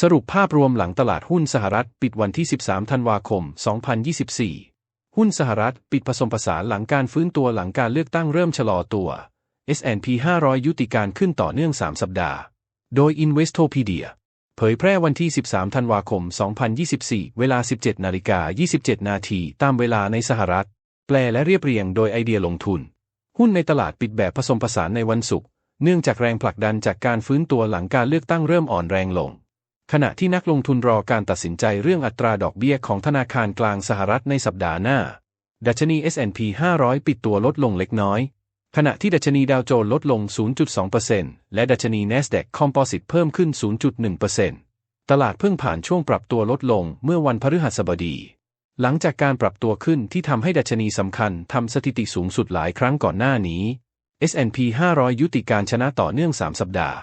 สรุปภาพรวมหลังตลาดหุ้นสหรัฐปิดวันที่ 13 ธันวาคม 2024 หุ้นสหรัฐปิดผสมผสานหลังการฟื้นตัวหลังการเลือกตั้งเริ่มชะลอตัว S&P 500 ยุติการขึ้นต่อเนื่อง 3 สัปดาห์ โดย Investopedia เผยแพร่วันที่ 13 ธันวาคม 2024 เวลา 17 นาฬิกา 27 นาทีตามเวลาในสหรัฐ แปลและเรียบเรียงโดยไอเดียลงทุน หุ้นในตลาดปิดแบบผสมผสานในวันศุกร์ เนื่องจากแรงผลักดันจากการฟื้นตัวหลังการเลือกตั้งเริ่มอ่อนแรงลง ขณะที่นักลงทุนรอการตัดสินใจเรื่องอัตราดอกเบี้ยของธนาคารกลางสหรัฐในสัปดาห์หน้า ดัชนี S&P 500 ปิดตัวลดลงเล็กน้อย ขณะที่ดัชนีดาวโจนส์ลดลง 0.2%และดัชนี NASDAQ Composite เพิ่มขึ้น 0.1%ตลาดเพิ่งผ่านช่วงปรับตัวลดลงเมื่อวันพฤหัสบดี หลังจากการปรับตัวขึ้นที่ทำให้ดัชนีสำคัญทำสถิติสูงสุดหลายครั้งก่อนหน้านี้ S&P 500 ยุติการชนะต่อเนื่อง 3 สัปดาห์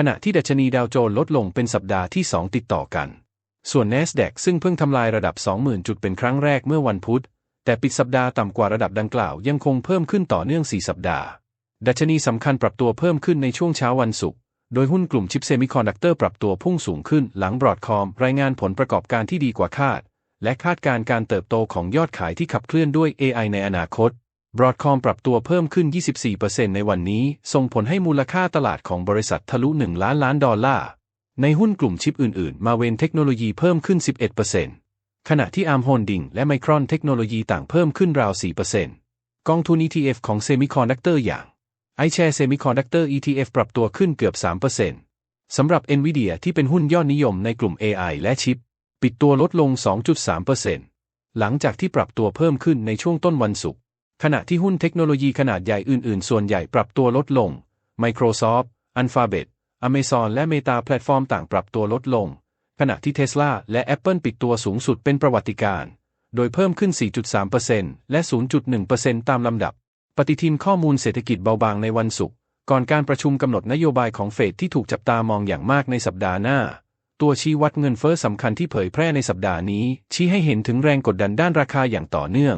ขณะที่ดัชนีดาวโจนส์ลดลงเป็นสัปดาห์ที่ 2 ติดต่อกัน ส่วน NASDAQ ซึ่งเพิ่งทำลายระดับ 20,000 จุดเป็นครั้งแรกเมื่อวันพุธ แต่ปิดสัปดาห์ต่ำกว่าระดับดังกล่าวยังคงเพิ่มขึ้นต่อเนื่อง 4 สัปดาห์ ดัชนีสำคัญปรับตัวเพิ่มขึ้นในช่วงเช้าวันศุกร์ โดยหุ้นกลุ่มชิปเซมิคอนดักเตอร์ปรับตัวพุ่งสูงขึ้นหลังบรอดคอมรายงานผลประกอบการที่ดีกว่าคาด และคาดการการเติบโตของยอดขายที่ขับเคลื่อนด้วย AI ในอนาคต บรอดคอมปรับตัวเพิ่มขึ้น 24%ในวันนี้ ส่งผลให้มูลค่าตลาดของบริษัททะลุ 1 ล้านล้านดอลลาร์ ในหุ้นกลุ่มชิปอื่นๆ มาเวนเทคโนโลยีเพิ่มขึ้น 11%ขณะที่อาร์มโฮลดิงและไมครอนเทคโนโลยีต่างเพิ่มขึ้นราว 4%กองทุน ETF ของเซมิคอนดักเตอร์อย่าง iShare Semiconductor ETF ปรับตัวขึ้นเกือบ 3%สำหรับ NVIDIA ที่เป็นหุ้นยอดนิยมในกลุ่ม AI และชิป ปิดตัวลดลง 2.3%หลังจากที่ปรับตัวเพิ่มขึ้นในช่วงต้นวันศุกร์ ขณะที่หุ้นเทคโนโลยีขนาดใหญ่อื่นๆ ส่วนใหญ่ปรับตัวลดลง Microsoft, Alphabet, Amazon และ Meta แพลตฟอร์มต่างปรับตัวลดลง ขณะที่ Tesla และ Apple ปิดตัวสูงสุดเป็นประวัติการ โดยเพิ่มขึ้น 4.3%และ 0.1%ตามลำดับ ปฏิทินข้อมูลเศรษฐกิจเบาบางในวันศุกร์ก่อนการประชุมกำหนดนโยบายของเฟดที่ถูกจับตามองอย่างมากในสัปดาห์หน้า ตัวชี้วัดเงินเฟ้อสำคัญที่เผยแพร่ในสัปดาห์นี้ ชี้ให้เห็นถึงแรงกดดันด้านราคาอย่างต่อเนื่อง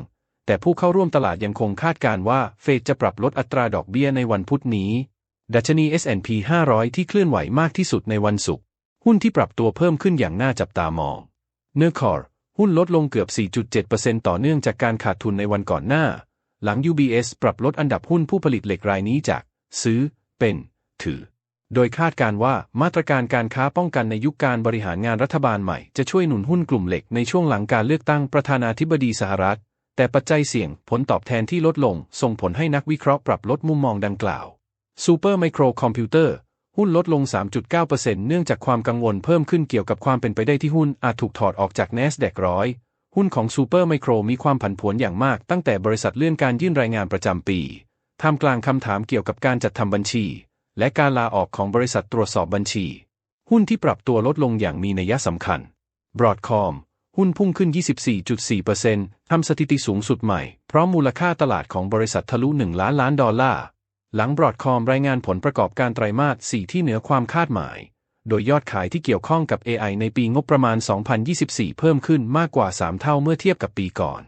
แต่ผู้เข้าร่วมตลาดยังคงคาดการณ์ว่าเฟดจะปรับลดอัตราดอกเบี้ยในวันพุธนี้ ดัชนี S&P 500 ที่เคลื่อนไหวมากที่สุดในวันศุกร์ หุ้นที่ปรับตัวเพิ่มขึ้นอย่างน่าจับตามอง เนอร์คอร์หุ้นลดลงเกือบ 4.7%ต่อเนื่องจากการขาดทุนในวันก่อนหน้า หลัง UBS ปรับลดอันดับหุ้นผู้ผลิตเหล็กรายนี้จาก ซื้อ เป็น ถือ โดยคาดการว่ามาตรการการค้าป้องกันในยุคการบริหารงานรัฐบาลใหม่จะช่วยหนุนหุ้นกลุ่มเหล็กในช่วงหลังการเลือกตั้งประธานาธิบดีสหรัฐ แต่ปัจจัยเสี่ยงผลตอบแทนที่ลดลง ส่งผลให้นักวิเคราะห์ปรับลดมุมมองดังกล่าว Super Micro Computer หุ้นลดลง 3.9%เนื่องจากความกังวลเพิ่มขึ้นเกี่ยวกับความเป็นไปได้ที่หุ้นอาจถูกถอดออกจาก NASDAQ ร้อยหุ้นของ Super Micro มีความผันผวนอย่างมากตั้งแต่บริษัทเลื่อนการยื่นรายงานประจำปีท่ามกลางคำถามเกี่ยวกับการจัดทำบัญชี และการลาออกของบริษัทตรวจสอบบัญชี หุ้นที่ปรับตัวลดลงอย่างมีนัยสำคัญ Broadcom หุ้นพุ่งขึ้น 24.4%ทำสถิติสูงสุดใหม่พร้อมมูลค่าตลาดของบริษัททะลุ 1 ล้านล้านดอลลาร์ หลัง Broadcom รายงานผลประกอบการไตรมาส 4 ที่เหนือความคาดหมาย โดยยอดขายที่เกี่ยวข้องกับ AI ในปีงบประมาณ 2024 เพิ่มขึ้นมากกว่า 3 เท่าเมื่อเทียบกับปีก่อน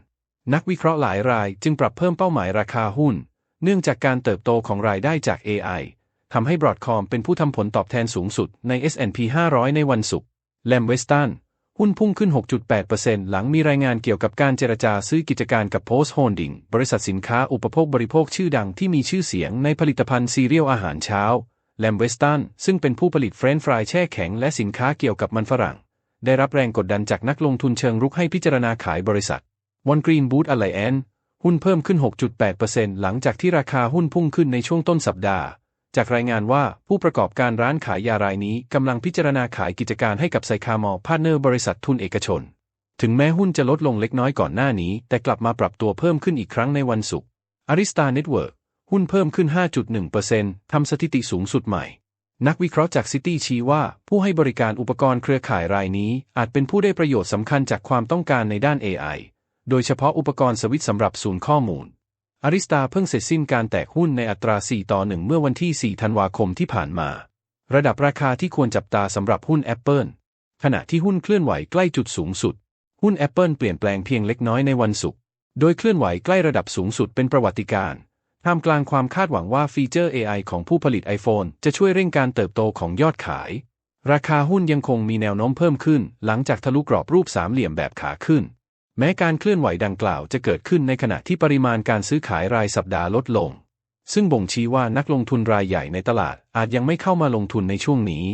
นักวิเคราะห์หลายรายจึงปรับเพิ่มเป้าหมายราคาหุ้น เนื่องจากการเติบโตของรายได้จาก AI ทำให้ Broadcom เป็นผู้ทำผลตอบแทนสูงสุดใน S&P 500 ในวันศุกร์แลมเวสตัน หุ้นพุ่งขึ้น 6.8%หลังมีรายงานเกี่ยวกับการเจรจาซื้อกิจการกับ Post Holding บริษัทสินค้าอุปโภคบริโภคชื่อดังที่มีชื่อเสียงในผลิตภัณฑ์ซีเรียลอาหารเช้าแลมเวสตันซึ่งเป็นผู้ผลิตเฟรนช์ฟรายแช่แข็งและสินค้าเกี่ยวกับมันฝรั่ง ได้รับแรงกดดันจากนักลงทุนเชิงรุกให้พิจารณาขายบริษัทวันกรีนบูธอะไลแอนหุ้นเพิ่มขึ้น 6.8%หลังจากที่ราคาหุ้นพุ่งขึ้นในช่วงต้นสัปดาห์ จากรายงานว่าผู้ประกอบการร้านขายยารายนี้กำลังพิจารณาขายกิจการให้กับไซคามอพาร์เนอร์บริษัททุนเอกชน ถึงแม้หุ้นจะลดลงเล็กน้อยก่อนหน้านี้ แต่กลับมาปรับตัวเพิ่มขึ้นอีกครั้งในวันศุกร์อาริสตาเน็ตเวิร์กหุ้นเพิ่มขึ้น 5.1%ทำสถิติสูงสุดใหม่ นักวิเคราะห์จากซิตี้ชี้ว่า ผู้ให้บริการอุปกรณ์เครือข่ายรายนี้ อาจเป็นผู้ได้ประโยชน์สำคัญจากความต้องการในด้าน AI โดยเฉพาะอุปกรณ์สวิตช์สำหรับศูนย์ข้อมูล อาริสตาเพิ่งเสร็จสิ้นการแตกหุ้นในอัตรา 4 ต่อ 1 เมื่อวันที่ 4 ธันวาคมที่ผ่านมา ระดับราคาที่ควรจับตาสำหรับหุ้น Apple ขณะที่หุ้นเคลื่อนไหวใกล้จุดสูงสุด หุ้น Apple เปลี่ยนแปลงเพียงเล็กน้อยในวันศุกร์ โดยเคลื่อนไหวใกล้ระดับสูงสุดเป็นประวัติการณ์ท่ามกลางความคาดหวังว่าฟีเจอร์ AI ของผู้ผลิต iPhone จะช่วยเร่งการเติบโตของยอดขาย ราคาหุ้นยังคงมีแนวโน้มเพิ่มขึ้น หลังจากทะลุกรอบรูปสามเหลี่ยมแบบขาขึ้น แม้การเคลื่อนไหวดังกล่าวจะเกิดขึ้นในขณะที่ปริมาณการซื้อขายรายสัปดาห์ลดลง ซึ่งบ่งชี้ว่านักลงทุนรายใหญ่ในตลาดอาจยังไม่เข้ามาลงทุนในช่วงนี้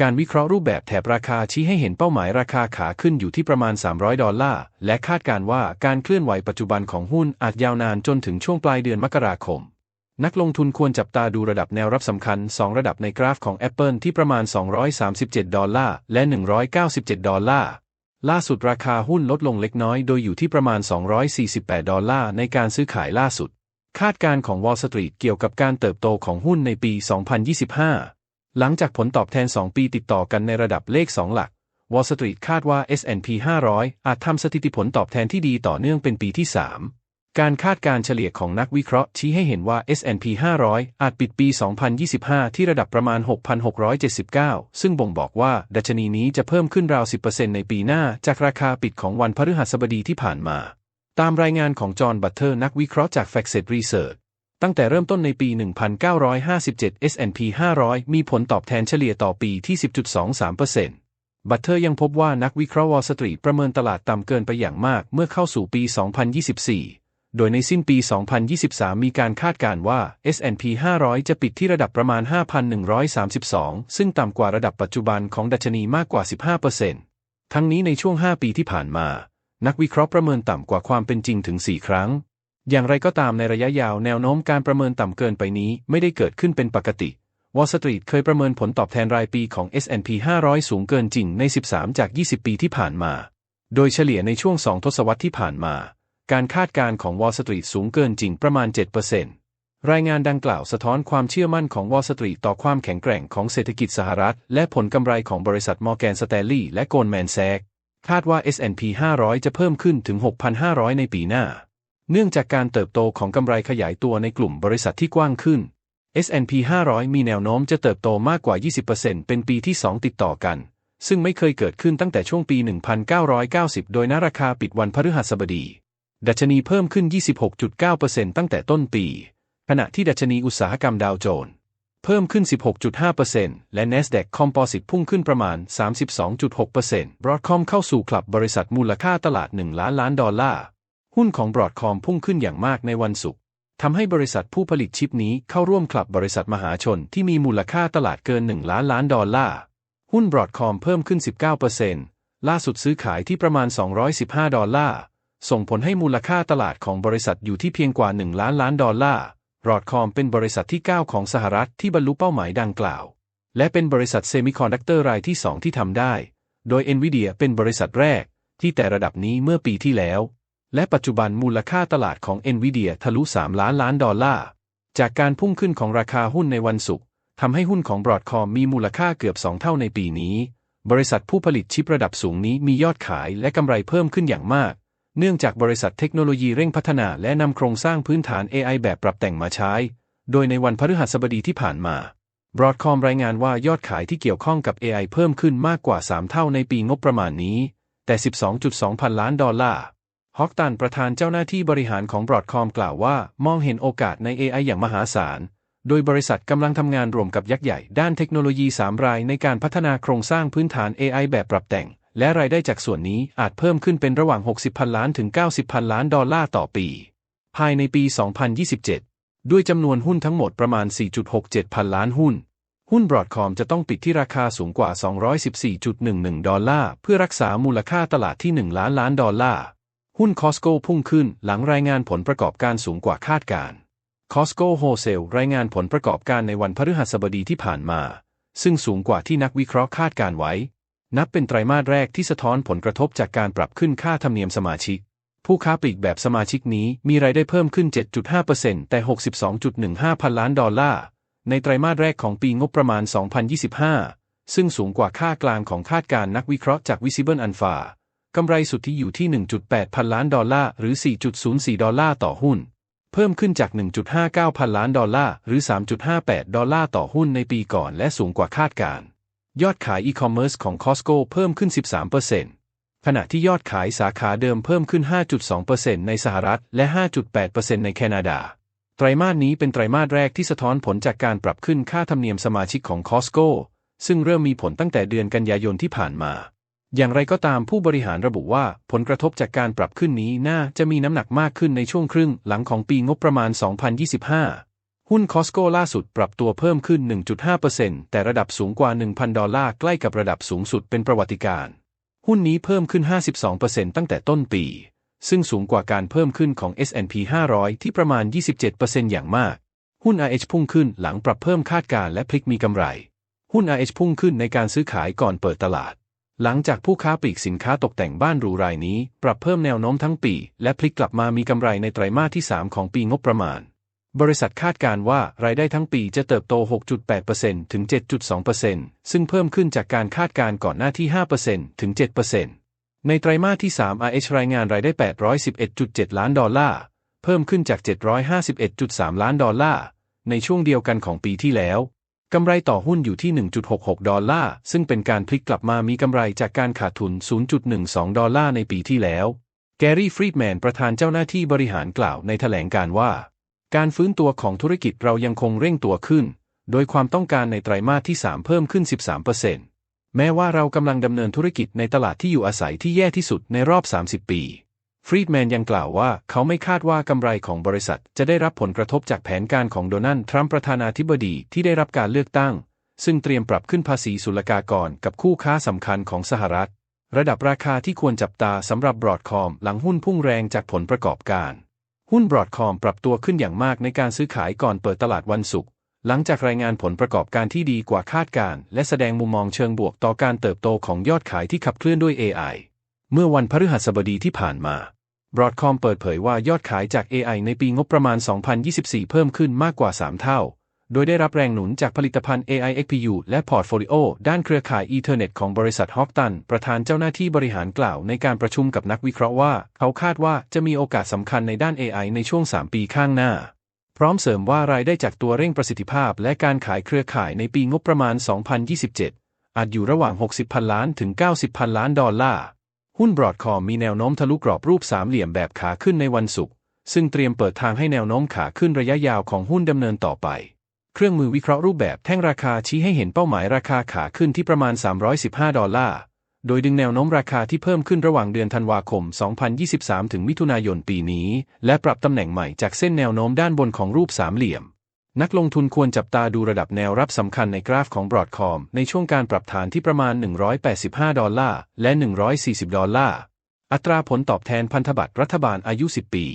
การวิเคราะห์รูปแบบแถบราคาชี้ให้เห็นเป้าหมายราคาขาขึ้นอยู่ที่ประมาณ 300 ดอลลาร์ และคาดการว่าการเคลื่อนไหวปัจจุบันของหุ้นอาจยาวนานจนถึงช่วงปลายเดือนมกราคม นักลงทุนควรจับตาดูระดับแนวรับสำคัญ 2 ระดับในกราฟของ Apple ที่ประมาณ 237 ดอลลาร์ และ 197 ดอลลาร์ ล่าสุดราคาหุ้นลดลงเล็กน้อยโดยอยู่ที่ประมาณ 248 ดอลลาร์ในการซื้อขายล่าสุด คาดการณ์ของ Wall Street เกี่ยวกับการเติบโตของหุ้นในปี 2025 หลังจากผลตอบแทน 2 ปีติดต่อกันในระดับเลข 2 หลัก Wall Street คาดว่า S&P 500 อาจทำสถิติผลตอบแทนที่ดีต่อเนื่องเป็นปีที่ 3 การคาดการเฉลี่ยของนักวิเคราะห์ชี้ให้เห็นว่า S&P 500 อาจปิดปี 2025 ที่ระดับประมาณ 6,679 ซึ่งบ่งบอกว่า ดัชนีนี้จะเพิ่มขึ้นราว 10%ในปีหน้า จากราคาปิดของวันพฤหัสบดีที่ผ่านมา ตามรายงานของจอห์น บัตเทอร์ นักวิเคราะห์จาก FactSet Research ตั้งแต่เริ่มต้นในปี 1957 S&P 500 มีผลตอบแทนเฉลี่ยต่อปีที่ 10.23%บัตเทอร์ยังพบว่านักวิเคราะห์วอลสตรีทประเมินตลาดต่ำเกินไปอย่างมากเมื่อเข้าสู่ปี 2024 โดยในสิ้นปี 2023 มีการคาดการณ์ว่า S&P 500 จะปิดที่ระดับประมาณ 5,132 ซึ่งต่ำกว่าระดับปัจจุบันของดัชนีมากกว่า 15%ทั้งนี้ในช่วง 5 ปีที่ผ่านมา นักวิเคราะห์ประเมินต่ำกว่าความเป็นจริงถึง 4 ครั้ง อย่างไรก็ตามในระยะยาวแนวโน้มการประเมินต่ำเกินไปนี้ไม่ได้เกิดขึ้นเป็นปกติวอลสตรีทเคยประเมินผลตอบแทนรายปีของ S&P 500 สูงเกินจริงใน 13 จาก 20 ปีที่ผ่านมา โดยเฉลี่ยในช่วง 2 ทศวรรษที่ผ่านมา การคาดการณ์ของวอลสตรีทสูงเกินจริงประมาณ 7%รายงานดังกล่าวสะท้อนความเชื่อมั่นของวอลสตรีทต่อความแข็งแกร่งของเศรษฐกิจสหรัฐ และผลกำไรของบริษัทมอร์แกนสแตลลี่และโกลแมนแซกคาดว่า S&P 500 จะเพิ่มขึ้นถึง 6,500 ในปีหน้า เนื่องจากการเติบโตของกำไรขยายตัวในกลุ่มบริษัทที่กว้างขึ้น S&P 500 มีแนวโน้มจะเติบโตมากกว่า 20%เป็นปีที่ 2 ติดต่อกัน ซึ่งไม่เคยเกิดขึ้นตั้งแต่ช่วงปี 1990 โดยณราคาปิดวันพฤหัสบดี ดัชนีเพิ่มขึ้น 26.9%ตั้งแต่ต้นปี ขณะที่ดัชนีอุตสาหกรรมดาวโจนส์เพิ่มขึ้น 16.5%และ NASDAQ Composite พุ่งขึ้นประมาณ 32.6% Broadcom เข้าสู่คลับบริษัทมูลค่าตลาด 1 ล้านล้านดอลลาร์ หุ้นของ Broadcom พุ่งขึ้นอย่างมากในวันศุกร์ทำให้บริษัทผู้ผลิตชิปนี้เข้าร่วมคลับบริษัทมหาชนที่มีมูลค่าตลาดเกิน 1 ล้านล้านดอลลาร์ หุ้น Broadcom เพิ่มขึ้น 19%ล่าสุดซื้อขายที่ประมาณ 215 ดอลลาร์ ส่งผลให้มูลค่าตลาดของบริษัทอยู่ที่เพียงกว่า 1 ล้านล้านดอลลาร์ Broadcom เป็นบริษัทที่ 9 ของสหรัฐที่บรรลุเป้าหมายดังกล่าว และเป็นบริษัทเซมิคอนดักเตอร์รายที่ 2 ที่ทำได้ โดย NVIDIA เป็นบริษัทแรก ที่แต่ระดับนี้เมื่อปีที่แล้ว และปัจจุบันมูลค่าตลาดของ NVIDIA ทะลุ 3 ล้านล้านดอลลาร์ จากการพุ่งขึ้นของราคาหุ้นในวันศุกร์ทำให้หุ้นของ Broadcom มีมูลค่าเกือบ 2 เท่าในปีนี้ บริษัทผู้ผลิตชิประดับสูงนี้มียอดขายและกำไรเพิ่มขึ้นอย่างมาก เนื่องจากบริษัทเทคโนโลยีเร่งพัฒนาและนำโครงสร้างพื้นฐาน AI แบบปรับแต่งมาใช้ โดยในวันพฤหัสบดีที่ผ่านมา Broadcom รายงานว่ายอดขายที่เกี่ยวข้องกับ AI เพิ่มขึ้นมากกว่า 3 เท่าในปีงบประมาณนี้ แต่ 12.2 พันล้านดอลลาร์ ฮอกตันประธานเจ้าหน้าที่บริหารของ Broadcom กล่าวว่ามองเห็นโอกาสใน AI อย่างมหาศาล โดยบริษัทกำลังทำงานร่วมกับยักษ์ใหญ่ด้านเทคโนโลยี 3 รายในการพัฒนาโครงสร้างพื้นฐาน AI แบบปรับแต่ง และรายได้จากส่วนนี้อาจเพิ่มขึ้นเป็นระหว่าง 60พันล้านถึง 90พันล้านดอลลาร์ต่อปี ภายในปี 2027 ด้วยจำนวนหุ้นทั้งหมดประมาณ 4.67 พันล้านหุ้น หุ้น Broadcom จะต้องปิดที่ราคาสูงกว่า 214.11 ดอลลาร์เพื่อรักษามูลค่าตลาดที่ 1 ล้านล้านดอลลาร์ หุ้น Costco พุ่งขึ้นหลังรายงานผลประกอบการสูงกว่าคาดการ Costco Wholesale รายงานผลประกอบการในวันพฤหัสบดีที่ผ่านมา ซึ่งสูงกว่าที่นักวิเคราะห์คาดการไว้ นับเป็นไตรมาสแรกที่สะท้อนผลกระทบจากการปรับขึ้นค่าธรรมเนียมสมาชิก ผู้ค้าปลีกแบบสมาชิกนี้มีรายได้เพิ่มขึ้น 7.5%แต่ 62.15 พันล้านดอลลาร์ ในไตรมาสแรกของปีงบประมาณ 2025 ซึ่งสูงกว่าค่ากลางของคาดการนักวิเคราะห์จาก Visible Alpha กำไรสุทธิอยู่ที่ 1.8 พันล้านดอลลาร์หรือ 4.04 ดอลลาร์ต่อหุ้น เพิ่มขึ้นจาก 1.59 พันล้านดอลลาร์หรือ 3.58 ดอลลาร์ต่อหุ้นในปีก่อนและสูงกว่าคาดการ ยอดขายอีคอมเมิร์ซของ Costco เพิ่มขึ้น 13%ขณะที่ยอดขายสาขาเดิมเพิ่มขึ้น 5.2%ในสหรัฐและ 5.8%ในแคนาดา ไตรมาสนี้เป็นไตรมาสแรกที่สะท้อนผลจากการปรับขึ้นค่าธรรมเนียมสมาชิกของ Costco ซึ่งเริ่มมีผลตั้งแต่เดือนกันยายนที่ผ่านมา อย่างไรก็ตามผู้บริหารระบุว่าผลกระทบจากการปรับขึ้นนี้น่าจะมีน้ำหนักมากขึ้นในช่วงครึ่งหลังของปีงบประมาณ 2025 หุ้นคอสโกล่าสุดปรับตัวเพิ่มขึ้น 1.5%แต่ระดับสูงกว่า 1,000 ดอลลาร์ใกล้กับระดับสูงสุดเป็นประวัติการ หุ้นนี้เพิ่มขึ้น 52%ตั้งแต่ต้นปี ซึ่งสูงกว่าการเพิ่มขึ้นของ S&P 500 ที่ประมาณ 27%อย่างมาก หุ้น RH พุ่งขึ้นหลังปรับเพิ่มคาดการณ์และพลิกมีกำไร หุ้น RH พุ่งขึ้นในการซื้อขายก่อนเปิดตลาด หลังจากผู้ค้าปลีกสินค้าตกแต่งบ้านรูรายนี้ ปรับเพิ่มแนวโน้มทั้งปี และพลิกกลับมามีกำไรในไตรมาสที่ 3 ของปีงบประมาณ บริษัทคาดการว่ารายได้ทั้งปีจะเติบโต 6.8%ถึง 7.2%ซึ่งเพิ่มขึ้นจากการคาดการก่อนหน้าที่ 5%ถึง 7%ในไตรมาสที่ 3 RH รายงานรายได้ 811.7 ล้านดอลลาร์ เพิ่มขึ้นจาก 751.3 ล้านดอลลาร์ ในช่วงเดียวกันของปีที่แล้ว กำไรต่อหุ้นอยู่ที่ 1.66 ดอลลาร์ ซึ่งเป็นการพลิกกลับมามีกำไรจากการขาดทุน 0.12 ดอลลาร์ในปีที่แล้ว แกรี่ ฟรีดแมน ประธานเจ้าหน้าที่บริหารกล่าวในแถลงการว่า การฟื้นตัวของธุรกิจเรายังคงเร่งตัวขึ้น โดยความต้องการในไตรมาสที่ 3 เพิ่มขึ้น 13%แม้ว่าเรากำลังดำเนินธุรกิจในตลาดที่อยู่อาศัยที่แย่ที่สุดในรอบ 30 ปีฟรีดแมนยังกล่าวว่าเขาไม่คาดว่ากำไรของบริษัทจะได้รับผลกระทบจากแผนการของโดนัลด์ทรัมป์ประธานาธิบดีที่ได้รับการเลือกตั้ง ซึ่งเตรียมปรับขึ้นภาษีศุลกากรกับคู่ค้าสำคัญของสหรัฐ ระดับราคาที่ควรจับตาสำหรับบรอดคอมหลังหุ้นพุ่งแรงจากผลประกอบการ หุ้นบรอดคอมปรับตัวขึ้นอย่างมากในการซื้อขายก่อนเปิดตลาดวันศุกร์หลังจากรายงานผลประกอบการที่ดีกว่าคาดการณ์และแสดงมุมมองเชิงบวกต่อการเติบโตของยอดขายที่ขับเคลื่อนด้วย AI เมื่อวันพฤหัสบดีที่ผ่านมา Broadcom เปิดเผยว่ายอดขายจาก AI ในปีงบประมาณ 2024 เพิ่มขึ้นมากกว่า 3 เท่า โดยได้รับแรงหนุนจากผลิตภัณฑ์ AI XPU และพอร์ตโฟลิโอด้านเครือข่าย Ethernet ของบริษัทฮอกตัน ประธานเจ้าหน้าที่บริหารกล่าวในการประชุมกับนักวิเคราะห์ว่า เขาคาดว่าจะมีโอกาสสำคัญในด้าน AI ในช่วง 3 ปีข้างหน้า พร้อมเสริมว่ารายได้จากตัวเร่งประสิทธิภาพ และการขายเครือข่ายในปีงบประมาณ 2027 อาจอยู่ระหว่าง 60พันล้านถึง 90พันล้านดอลลาร์ หุ้นบรอดคอมมีแนวโน้มทะลุกรอบรูปสามเหลี่ยมแบบขาขึ้นในวันศุกร์ซึ่งเตรียมเปิดทางให้แนวโน้มขาขึ้นระยะยาวของหุ้นดำเนินต่อไป เครื่องมือวิเคราะห์รูปแบบแท่งราคาชี้ให้เห็นเป้าหมายราคาขาขึ้นที่ประมาณ 315 ดอลลาร์ โดยดึงแนวโน้มราคาที่เพิ่มขึ้นระหว่างเดือนธันวาคม 2023 ถึงมิถุนายนปีนี้ และปรับตำแหน่งใหม่จากเส้นแนวโน้มด้านบนของรูปสามเหลี่ยม นักลงทุนควรจับตาดูระดับแนวรับสำคัญในกราฟของ Broadcom ในช่วงการปรับฐานที่ประมาณ 185 ดอลลาร์ และ 140 ดอลลาร์ อัตราผลตอบแทนพันธบัตรรัฐบาลอายุ 10 ปี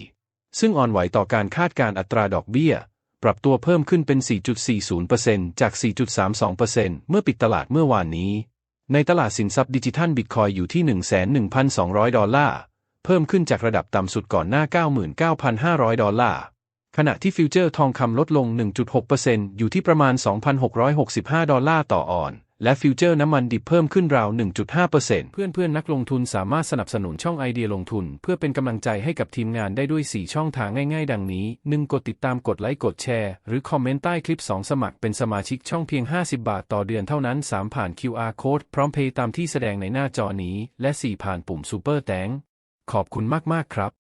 ซึ่งอ่อนไหวต่อการคาดการอัตราดอกเบี้ย ปรับตัวเพิ่มขึ้นเป็น 4.40%จาก 4.32%เมื่อปิดตลาดเมื่อวานนี้ ในตลาดสินทรัพย์ดิจิทัลบิตคอยอยู่ที่ 11,200 ดอลลาร์ เพิ่มขึ้นจากระดับต่ำสุดก่อนหน้า 99,500 ดอลลาร์ ขณะที่ฟิวเจอร์ทองคำลดลง 1.6%อยู่ที่ประมาณ 2,665 ดอลลาร์ต่อออน์ และฟิวเจอร์น้ำมันดิบเพิ่มขึ้นราว 1.5%เพื่อนเพื่อนนักลงทุนสามารถสนับสนุนช่องไอเดียลงทุน เพื่อเป็นกำลังใจให้กับทีมงานได้ด้วย 4 ช่องทางง่ายๆ ดังนี้ 1. กดติดตามกดไลค์กดแชร์ หรือคอมเมนต์ใต้คลิป 2 สมัครเป็นสมาชิกช่องเพียง 50 บาทต่อเดือนเท่านั้น 3 ผ่าน QR Code พร้อมเพย์ตามที่แสดงในหน้าจอนี้ และ 4 ผ่านปุ่ม Super แตงขอบคุณมากๆครับ